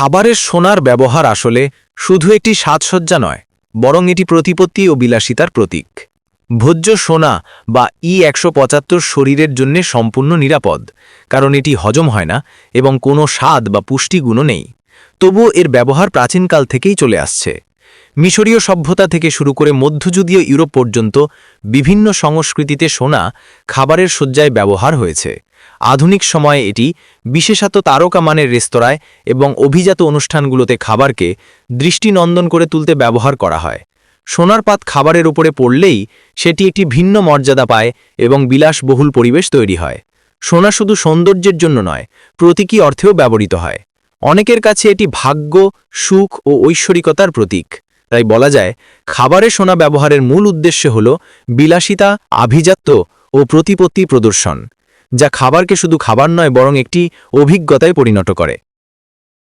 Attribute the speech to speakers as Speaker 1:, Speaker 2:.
Speaker 1: খাবারের সোনার ব্যবহার আসলে শুধু একটি সাজসজ্জা নয়, বরং এটি প্রতিপত্তি ও বিলাসিতার প্রতীক। ভোজ্য সোনা বা ই একশো পঁচাত্তর শরীরের জন্য সম্পূর্ণ নিরাপদ, কারণ এটি হজম হয় না এবং কোনো স্বাদ বা পুষ্টিগুণও নেই। তবুও এর ব্যবহার প্রাচীনকাল থেকেই চলে আসছে। মিশরীয় সভ্যতা থেকে শুরু করে মধ্যযুগীয় ইউরোপ পর্যন্ত বিভিন্ন সংস্কৃতিতে সোনা খাবারের শয্যায় ব্যবহার হয়েছে। আধুনিক সময়ে এটি বিশেষত তারকা মানের রেস্তোরাঁয় এবং অভিজাত অনুষ্ঠানগুলোতে খাবারকে দৃষ্টিনন্দন করে তুলতে ব্যবহার করা হয়। সোনার পাত খাবারের উপরে পড়লেই সেটি একটি ভিন্ন মর্যাদা পায় এবং বিলাসবহুল পরিবেশ তৈরি হয়। সোনা শুধু সৌন্দর্যের জন্য নয়, প্রতীকী অর্থেও ব্যবহৃত হয়। অনেকের কাছে এটি ভাগ্য, সুখ ও ঐশ্বরিকতার প্রতীক। তাই বলা যায়, খাবারে সোনা ব্যবহারের মূল উদ্দেশ্য হল বিলাসিতা, আভিজাত্য ও প্রতিপত্তি প্রদর্শন, যা খাবারকে শুধু খাবার নয়, বরং একটি অভিজ্ঞতায় পরিণত করে।